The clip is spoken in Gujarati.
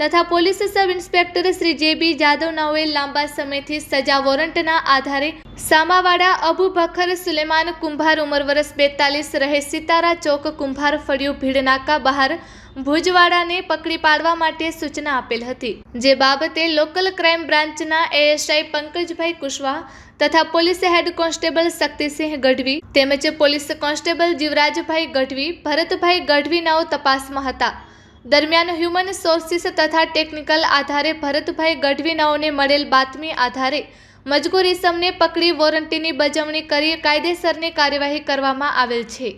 તથા પોલીસ સબ ઇન્સ્પેક્ટર શ્રી જે બી જાદવ નાઓએ લાંબા સમયથી સજા વોરંટના આધારે સામાવાડા અબુ બખર સુલેમાન કુંભાર ઉંમર વર્ષ બેતાલીસ રહે સિતારા ચોક કુંભાર ફળિયું ભીડનાકા બહાર ભુજવાડાને પકડી પાડવા માટે સૂચના આપેલ હતી. જે બાબતે લોકલ ક્રાઇમ બ્રાન્ચના એએસઆઈ પંકજભાઈ કુશવાહ તથા police head constable Shaktisinh Gadhvi તેમજ પોલીસ કોન્સ્ટેબલ જીવરાજભાઈ ગઢવી, ભરતભાઈ ગઢવીનાઓ તપાસમાં હતા. દરમિયાન હ્યુમન સોર્સિસ તથા ટેકનિકલ આધારે ભરતભાઈ ગઢવીનાઓને મળેલ બાતમી આધારે મજગૂર ઇસમને પકડી વોરંટીની બજવણી કરી કાયદેસરની કાર્યવાહી કરવામાં આવેલ છે.